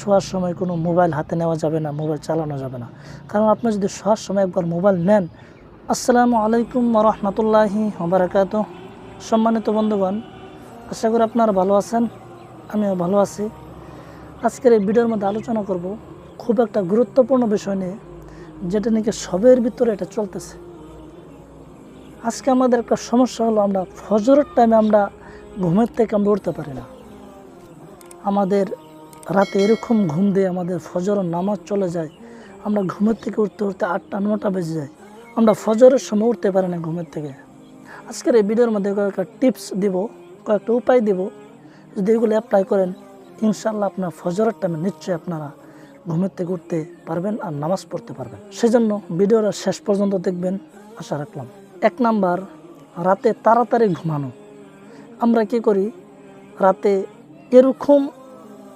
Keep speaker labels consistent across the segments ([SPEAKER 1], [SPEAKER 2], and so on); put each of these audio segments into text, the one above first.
[SPEAKER 1] শোয়ার সময় কোনো মোবাইল হাতে নেওয়া যাবে না, মোবাইল চালানো যাবে না। কারণ আপনি যদি শোয়ার সময় একবার মোবাইল নেন, আসসালামু আলাইকুম রহমতুল্লাহি ওবরাকাত সম্মানিত বন্ধুগণ, আশা করি আপনারা ভালো আছেন, আমিও ভালো আছি। আজকের এই ভিডিওর মধ্যে আলোচনা করব খুব একটা গুরুত্বপূর্ণ বিষয় নিয়ে, যেটা নাকি সবের ভিতরে এটা চলতেছে। আজকে আমাদের একটা সমস্যা হলো, আমরা ফজরের টাইমে আমরা ঘুমের থেকে আমরা উঠতে পারি না। আমাদের রাতে এরকম ঘুম দিয়ে আমাদের ফজরের নামাজ চলে যায়। আমরা ঘুমের থেকে উঠতে উঠতে আটটা, নটা বেজে যায়। আমরা ফজরের সময় উঠতে পারি না ঘুমের থেকে। আজকের এই ভিডিওর মধ্যে কয়েকটা টিপস দিব, কয়েকটা উপায় দিব। যদি এগুলো অ্যাপ্লাই করেন ইনশাল্লাহ আপনার ফজরের টাইমে নিশ্চয়ই আপনারা ঘুমের থেকে উঠতে পারবেন আর নামাজ পড়তে পারবেন। সেজন্য ভিডিওটা শেষ পর্যন্ত দেখবেন, আশা রাখলাম। এক নাম্বার, রাতে তাড়াতাড়ি ঘুমানো। আমরা কি করি? রাতে এরকম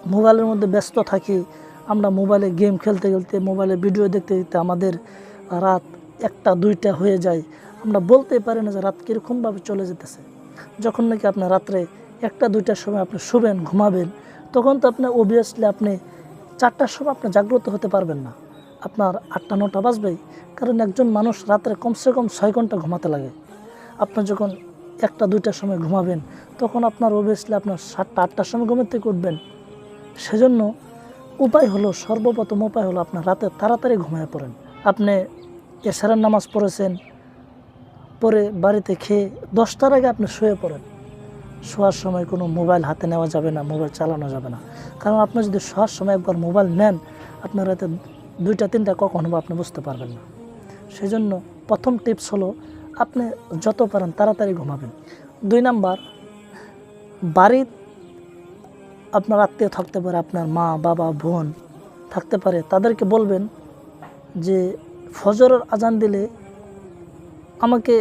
[SPEAKER 1] মোবাইলের মধ্যে ব্যস্ত থাকি, আমরা মোবাইলে গেম খেলতে খেলতে, মোবাইলে ভিডিও দেখতে দেখতে আমাদের রাত একটা, দুইটা হয়ে যায়। আমরা বলতে পারি না যে রাত কীরকমভাবে চলে যেতেছে। যখন নাকি আপনার রাত্রে একটা, দুইটার সময় আপনি শুবেন, ঘুমাবেন, তখন তো আপনি অবভিয়াসলি আপনি চারটার সময় আপনি জাগ্রত হতে পারবেন না। আপনার আটটা, নটা বাজবেই, কারণ একজন মানুষ রাত্রে কমসে কম ছয় ঘণ্টা ঘুমাতে লাগে। আপনি যখন একটা, দুইটার সময় ঘুমাবেন, তখন আপনার অবভিয়াসলি আপনার সাতটা, আটটার সময় ঘুমের থেকে উঠবেন। সেজন্য উপায় হলো, সর্বপ্রথম উপায় হলো আপনার রাতে তাড়াতাড়ি ঘুমিয়ে পড়েন। আপনি এশারের নামাজ পড়েছেন পরে বাড়িতে খেয়ে দশটার আগে আপনি শুয়ে পড়েন। শোয়ার সময় কোনো মোবাইল হাতে নেওয়া যাবে না, মোবাইল চালানো যাবে না। কারণ আপনি যদি শোয়ার সময় একবার মোবাইল নেন, আপনার রাতে দুইটা, তিনটা কখন হবে আপনি বুঝতে পারবেন না। সেই জন্য প্রথম টিপস হলো, আপনি যত পারেন তাড়াতাড়ি ঘুমাবেন। দুই নাম্বার, বাড়ির আপনার আত্মীয় থাকতে পারে, আপনার মা, বাবা, বোন থাকতে পারে, তাদেরকে বলবেন যে ফজরের আজান দিলে আমাকে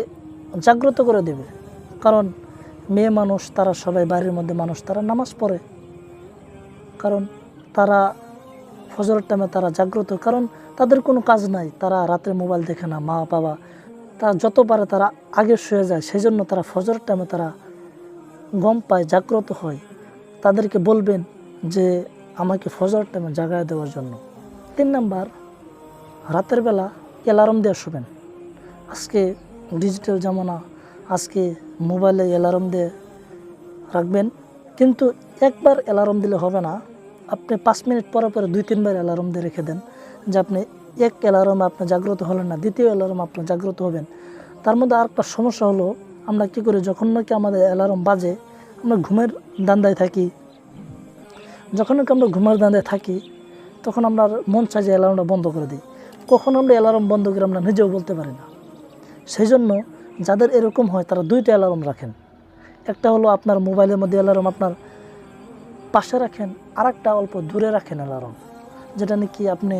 [SPEAKER 1] জাগ্রত করে দেবে। কারণ মেয়ে মানুষ, তারা সবাই বাড়ির মধ্যে মানুষ, তারা নামাজ পড়ে। কারণ তারা ফজরের টাইমে তারা জাগ্রত, কারণ তাদের কোনো কাজ নাই। তারা রাতে মোবাইল দেখে না, মা, বাবা। তারা যত পারে তারা আগে শুয়ে যায়, সেই জন্য তারা ফজরের টাইমে তারা গম পায়, জাগ্রত হয়। তাদেরকে বলবেন যে আমাকে ফজর টাইমে জাগায় দেওয়ার জন্য। তিন নাম্বার, রাতের বেলা অ্যালার্ম দিয়ে শুবেন। আজকে ডিজিটাল জামানা, আজকে মোবাইলে অ্যালার্ম দিয়ে রাখবেন। কিন্তু একবার অ্যালার্ম দিলে হবে না। আপনি পাঁচ মিনিট পরে পরে দুই, তিনবার অ্যালার্ম দিয়ে রেখে দেন যে আপনি এক অ্যালার্মে আপনি জাগ্রত হলেন না, দ্বিতীয় অ্যালার্ম আপনি জাগ্রত হবেন। তার মধ্যে আরেকটা সমস্যা হলো, আমরা কী করি, যখন নাকি আমাদের অ্যালার্ম বাজে আমরা ঘুমের দান্দায় থাকি। যখন আমরা ঘুমের দান্দায় থাকি, তখন আমরা মন চাই যে অ্যালার্মটা বন্ধ করে দিই। কখন আমরা অ্যালার্ম বন্ধ করে আমরা নিজেও বলতে পারি না। সেই জন্য যাদের এরকম হয়, তারা দুইটা অ্যালার্ম রাখেন। একটা হলো আপনার মোবাইলের মধ্যে অ্যালার্ম আপনার পাশে রাখেন আর একটা অল্প দূরে রাখেন অ্যালার্ম। যেটা নাকি আপনি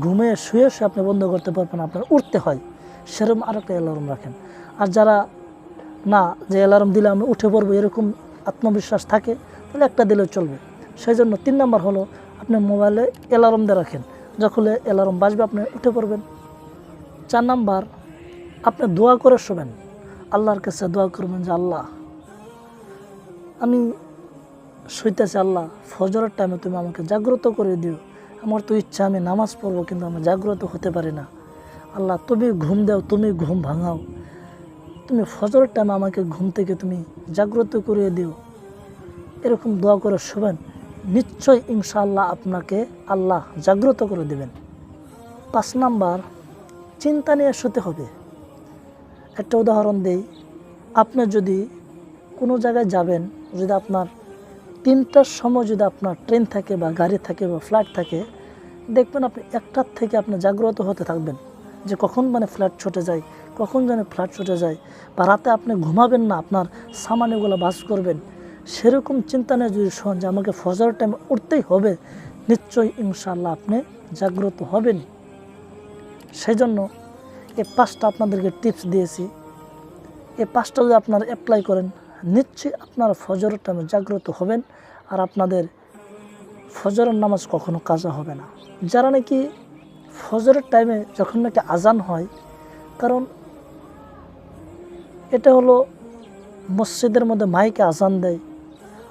[SPEAKER 1] ঘুমে শুয়ে শুয়ে আপনি বন্ধ করতে পারবেন, আপনার উঠতে হয়, সেরকম আর একটা অ্যালার্ম রাখেন। আর যারা না, যে অ্যালার্ম দিলে আমি উঠে পড়ব, এরকম আত্মবিশ্বাস থাকে, তাহলে একটা দিলেও চলবে। সেই জন্য তিন নাম্বার হলো, আপনি মোবাইলে অ্যালার্ম দিয়ে রাখেন। যখন অ্যালার্ম বাজবে, আপনি উঠে পড়বেন। চার নাম্বার, আপনি দোয়া করে শোবেন। আল্লাহর কাছে দোয়া করবেন যে, আল্লাহ, আমি শুইতেছি আল্লাহ, ফজরের টাইমে তুমি আমাকে জাগ্রত করে দিও। আমার তো ইচ্ছা, আমি নামাজ পড়ব, কিন্তু আমি জাগ্রত হতে পারি না। আল্লাহ, তুমি ঘুম দাও, তুমি ঘুম ভাঙাও। তুমি ফজরের টাইমে আমাকে ঘুম থেকে তুমি জাগ্রত করিয়ে দিও। এরকম দোয়া করে শোবেন। নিশ্চয় ইনশাআল্লাহ আপনাকে আল্লাহ জাগ্রত করে দেবেন। পাঁচ নাম্বার, চিন্তা নিয়ে শুতে হবে। একটা উদাহরণ দেই। আপনি যদি কোনো জায়গায় যাবেন, যদি আপনার তিনটার সময় যদি আপনার ট্রেন থাকে বা গাড়ি থাকে বা ফ্লাইট থাকে, দেখবেন আপনি একটার থেকে আপনি জাগ্রত হতে থাকবেন যে কখন মানে ফ্লাইট ছুটে যায় কখন যেন ফ্ল্যাট ছুটে যায় বা রাতে আপনি ঘুমাবেন না, আপনার সামানেগুলো বাস করবেন। সেরকম চিন্তা নিয়ে যদি শোন যে আমাকে ফজর টাইমে উঠতেই হবে, নিশ্চয়ই ইনশাল্লাহ আপনি জাগ্রত হবেন। সেই জন্য এই পাঁচটা আপনাদেরকে টিপস দিয়েছি। এই পাঁচটা যদি আপনারা অ্যাপ্লাই করেন, নিশ্চয়ই আপনারা ফজরের টাইমে জাগ্রত হবেন আর আপনাদের ফজরের নামাজ কখনো কাজা হবে না। যারা নাকি ফজরের টাইমে যখন নাকি আজান হয়, কারণ এটা হলো মসজিদের মধ্যে মাইকে আজান দেয়।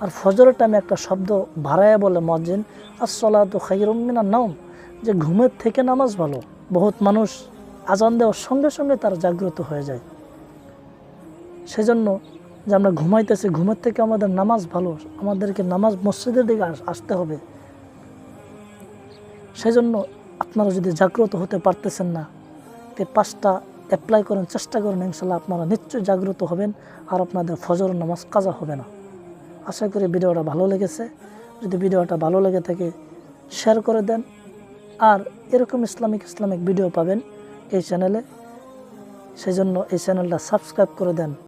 [SPEAKER 1] আর ফজরের টাইমে একটা শব্দ ভাড়ায় বলে মজ্জিন আসলাত খাইরমিনা নাম যে ঘুমের থেকে নামাজ ভালো। বহুত মানুষ আজান দেওয়ার সঙ্গে সঙ্গে তারা জাগ্রত হয়ে যায়। সেজন্য যে আমরা ঘুমাইতেছি, ঘুমের থেকে আমাদের নামাজ ভালো। আমাদেরকে নামাজ মসজিদের দিকে আসতে হবে। সেজন্য আপনারা যদি জাগ্রত হতে পারতেছেন না, তে পাঁচটা অ্যাপ্লাই করেন চেষ্টা করেন, ইনশাল্লাহ আপনারা নিশ্চয়ই জাগ্রত হবেন আর আপনাদের ফজর নামাজ কাজা হবে না। আশা করি ভিডিওটা ভালো লেগেছে। যদি ভিডিওটা ভালো লেগে থাকে শেয়ার করে দেন। আর এরকম ইসলামিক ইসলামিক ভিডিও পাবেন এই চ্যানেলে সেই জন্য এই চ্যানেলটা সাবস্ক্রাইব করে দেন।